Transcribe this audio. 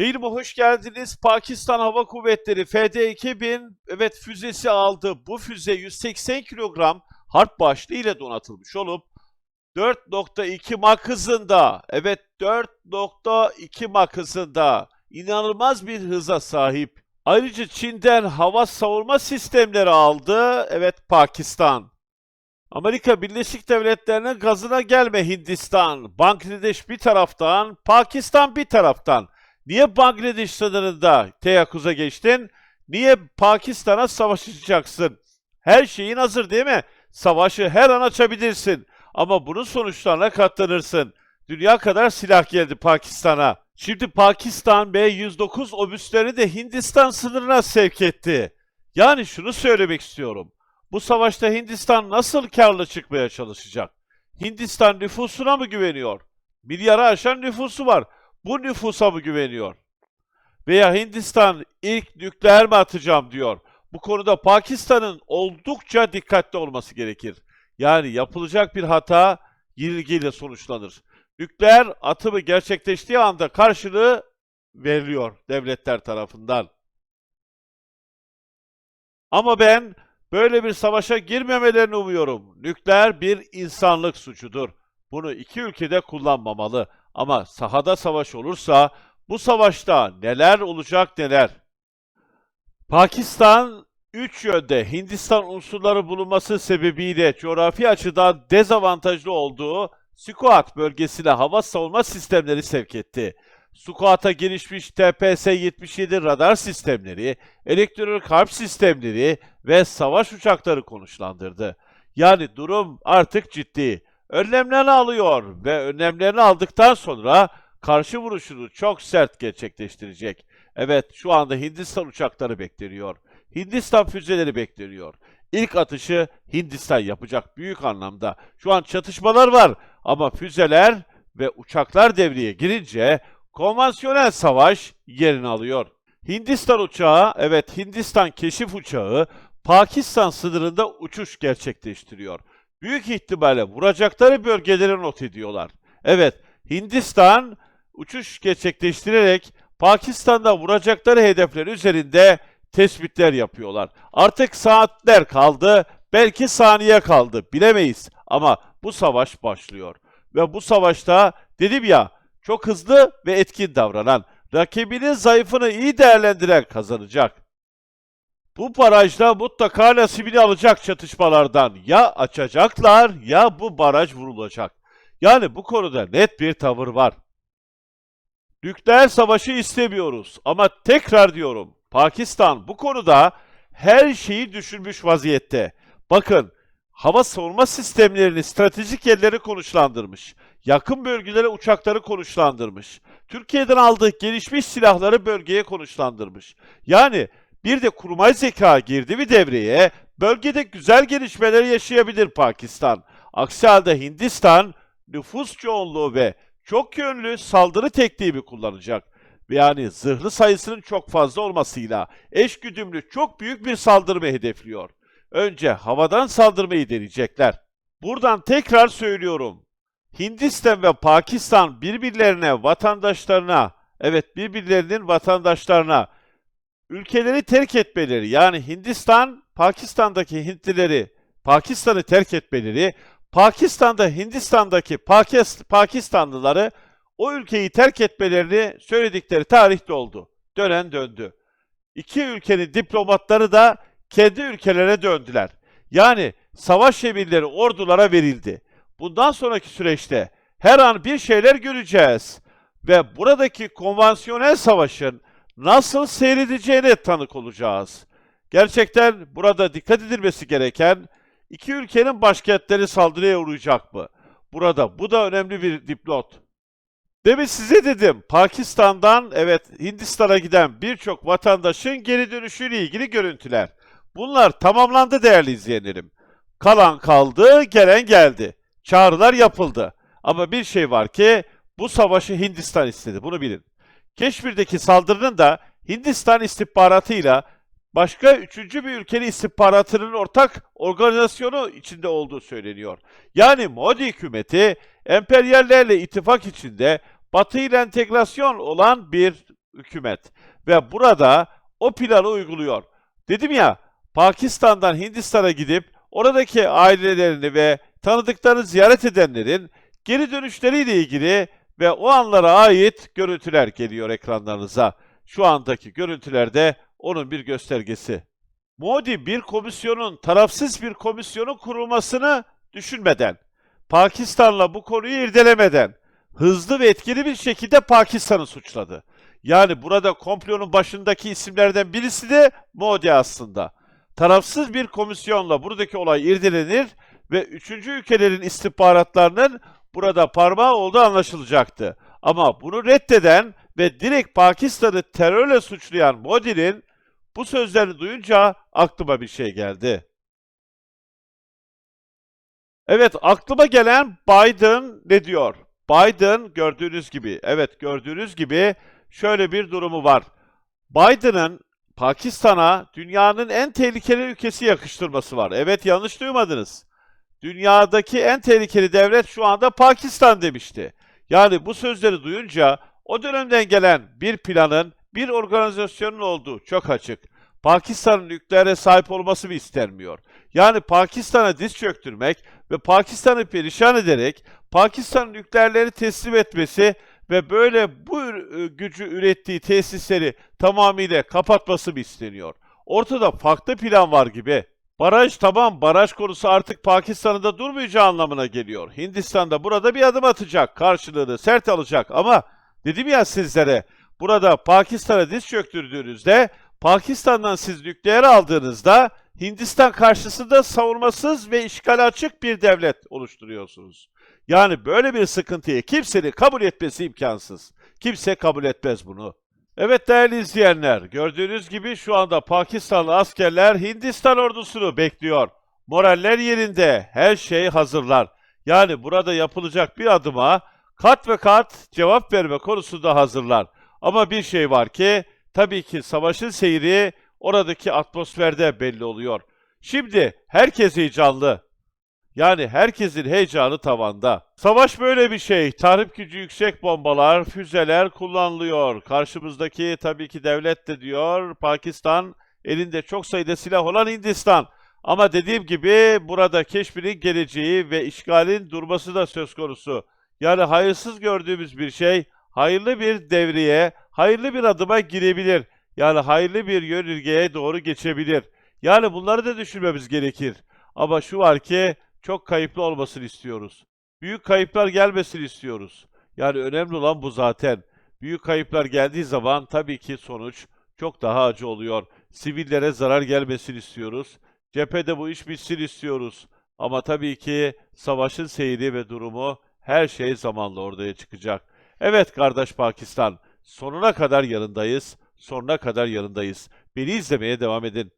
Yayınıma hoş geldiniz. Pakistan Hava Kuvvetleri FD-2000 evet füzesi aldı. Bu füze 180 kilogram harp başlığı ile donatılmış olup 4.2 Mach hızında evet 4.2 Mach hızında inanılmaz bir hıza sahip. Ayrıca Çin'den hava savunma sistemleri aldı. Evet Pakistan. Amerika Birleşik Devletleri'nin gazına gelme Hindistan. Bangladeş bir taraftan, Pakistan bir taraftan. Niye Bangladeş sınırında teyakkuza geçtin? Niye Pakistan'a savaş açacaksın? Her şeyin hazır değil mi? Savaşı her an açabilirsin. Ama bunun sonuçlarına katlanırsın. Dünya kadar silah geldi Pakistan'a. Şimdi Pakistan B-109 obüslerini de Hindistan sınırına sevk etti. Yani şunu söylemek istiyorum. Bu savaşta Hindistan nasıl karlı çıkmaya çalışacak? Hindistan nüfusuna mı güveniyor? Milyarı aşan nüfusu var. Bu nüfusa mı güveniyor? Veya Hindistan ilk nükleer mi atacağım diyor. Bu konuda Pakistan'ın oldukça dikkatli olması gerekir. Yani yapılacak bir hata yenilgiyle sonuçlanır. Nükleer atımı gerçekleştiği anda karşılığı veriliyor devletler tarafından. Ama ben böyle bir savaşa girmemelerini umuyorum. Nükleer bir insanlık suçudur. Bunu iki ülkede kullanmamalı. Ama sahada savaş olursa bu savaşta neler olacak neler? Pakistan üç yönde Hindistan unsurları bulunması sebebiyle coğrafi açıdan dezavantajlı olduğu Sikuat bölgesine hava savunma sistemleri sevk etti. Sukuat'a gelişmiş TPS-77 radar sistemleri, elektronik harp sistemleri ve savaş uçakları konuşlandırdı. Yani durum artık ciddi. Önlemlerini alıyor ve önlemlerini aldıktan sonra karşı vuruşunu çok sert gerçekleştirecek. Evet şu anda Hindistan uçakları bekleniyor. Hindistan füzeleri bekleniyor. İlk atışı Hindistan yapacak büyük anlamda. Şu an çatışmalar var ama füzeler ve uçaklar devreye girince konvansiyonel savaş yerini alıyor. Hindistan uçağı, evet Hindistan keşif uçağı Pakistan sınırında uçuş gerçekleştiriyor. Büyük ihtimalle vuracakları bölgeleri not ediyorlar. Evet, Hindistan uçuş gerçekleştirerek Pakistan'da vuracakları hedefler üzerinde tespitler yapıyorlar. Artık saatler kaldı, belki saniye kaldı, bilemeyiz. Ama bu savaş başlıyor. Ve bu savaşta dedim ya, çok hızlı ve etkin davranan, rakibinin zayıfını iyi değerlendiren kazanacak. Bu barajda mutlaka nasibini alacak çatışmalardan. Ya açacaklar ya bu baraj vurulacak. Yani bu konuda net bir tavır var. Nükleer savaşı istemiyoruz ama tekrar diyorum Pakistan bu konuda her şeyi düşünmüş vaziyette. Bakın hava savunma sistemlerini stratejik yerleri konuşlandırmış. Yakın bölgelere uçakları konuşlandırmış. Türkiye'den aldığı gelişmiş silahları bölgeye konuşlandırmış. Yani bir de kurmay zeka girdi mi devreye, bölgede güzel gelişmeler yaşayabilir Pakistan. Aksi halde Hindistan nüfus çoğunluğu ve çok yönlü saldırı tekniği kullanacak. Yani zırhlı sayısının çok fazla olmasıyla eşgüdümlü çok büyük bir saldırımı hedefliyor. Önce havadan saldırmayı deneyecekler. Buradan tekrar söylüyorum. Hindistan ve Pakistan birbirlerine, vatandaşlarına, evet birbirlerinin vatandaşlarına ülkeleri terk etmeleri yani Hindistan, Pakistan'daki Hintlileri Pakistan'ı terk etmeleri, Pakistan'da Hindistan'daki Pakist Pakistanlıları o ülkeyi terk etmelerini söyledikleri tarihte oldu. Dönen döndü. İki ülkenin diplomatları da kendi ülkelerine döndüler. Yani savaş emirleri ordulara verildi. Bundan sonraki süreçte her an bir şeyler göreceğiz ve buradaki konvansiyonel savaşın nasıl seyredeceğine tanık olacağız. Gerçekten burada dikkat edilmesi gereken iki ülkenin başkentleri saldırıya uğrayacak mı? Burada bu da önemli bir dipnot. Demin size dedim Pakistan'dan evet Hindistan'a giden birçok vatandaşın geri dönüşüyle ilgili görüntüler. Bunlar tamamlandı değerli izleyenlerim. Kalan kaldı, gelen geldi. Çağrılar yapıldı. Ama bir şey var ki bu savaşı Hindistan istedi. Bunu bilin. Keşmir'deki saldırının da Hindistan istihbaratıyla başka üçüncü bir ülkenin istihbaratının ortak organizasyonu içinde olduğu söyleniyor. Yani Modi hükümeti emperyallerle ittifak içinde Batı ile entegrasyon olan bir hükümet. Ve burada o planı uyguluyor. Dedim ya, Pakistan'dan Hindistan'a gidip oradaki ailelerini ve tanıdıklarını ziyaret edenlerin geri dönüşleriyle ilgili ve o anlara ait görüntüler geliyor ekranlarınıza. Şu andaki görüntülerde onun bir göstergesi. Modi bir komisyonun, tarafsız bir komisyonun kurulmasını düşünmeden, Pakistan'la bu konuyu irdelemeden, hızlı ve etkili bir şekilde Pakistan'ı suçladı. Yani burada komplonun başındaki isimlerden birisi de Modi aslında. Tarafsız bir komisyonla buradaki olay irdelenir ve üçüncü ülkelerin istihbaratlarının burada parmağı olduğu anlaşılacaktı. Ama bunu reddeden ve direkt Pakistan'ı terörle suçlayan Modi'nin bu sözlerini duyunca aklıma bir şey geldi. Evet, aklıma gelen Biden ne diyor? Biden gördüğünüz gibi, evet gördüğünüz gibi şöyle bir durumu var. Biden'ın Pakistan'a dünyanın en tehlikeli ülkesi yakıştırması var. Evet yanlış duymadınız. Dünyadaki en tehlikeli devlet şu anda Pakistan demişti. Yani bu sözleri duyunca o dönemden gelen bir planın, bir organizasyonun olduğu çok açık. Pakistan'ın nükleere sahip olması mı istenmiyor? Yani Pakistan'a diz çöktürmek ve Pakistan'ı perişan ederek Pakistan'ın nükleerleri teslim etmesi ve böyle bu ür- gücü ürettiği tesisleri tamamıyla kapatması mı isteniyor? Ortada farklı plan var gibi. Baraj tamam, baraj konusu artık Pakistan'ın da durmayacağı anlamına geliyor. Hindistan da burada bir adım atacak, karşılığını sert alacak ama dedim ya sizlere, burada Pakistan'a diz çöktürdüğünüzde, Pakistan'dan siz nükleer aldığınızda Hindistan karşısında savunmasız ve işgal açık bir devlet oluşturuyorsunuz. Yani böyle bir sıkıntıyı kimsenin kabul etmesi imkansız. Kimse kabul etmez bunu. Evet değerli izleyenler, gördüğünüz gibi şu anda Pakistanlı askerler Hindistan ordusunu bekliyor. Moraller yerinde, her şey hazırlar. Yani burada yapılacak bir adıma kat ve kat cevap verme konusunda hazırlar. Ama bir şey var ki, tabii ki savaşın seyri oradaki atmosferde belli oluyor. Şimdi herkes heyecanlı. Yani herkesin heyecanı tavanda. Savaş böyle bir şey. Tahrip gücü yüksek bombalar, füzeler kullanılıyor. Karşımızdaki tabii ki devlet de diyor Pakistan, elinde çok sayıda silah olan Hindistan. Ama dediğim gibi burada keşfinin geleceği ve işgalin durması da söz konusu. Yani hayırsız gördüğümüz bir şey, hayırlı bir devreye, hayırlı bir adıma girebilir. Yani hayırlı bir yörüngeye doğru geçebilir. Yani bunları da düşünmemiz gerekir. Ama şu var ki çok kayıplı olmasını istiyoruz. Büyük kayıplar gelmesini istiyoruz. Yani önemli olan bu zaten. Büyük kayıplar geldiği zaman tabii ki sonuç çok daha acı oluyor. Sivillere zarar gelmesini istiyoruz. Cephede bu iş bitsin istiyoruz. Ama tabii ki savaşın seyri ve durumu her şey zamanla ortaya çıkacak. Evet kardeş Pakistan, sonuna kadar yanındayız, sonuna kadar yanındayız. Beni izlemeye devam edin.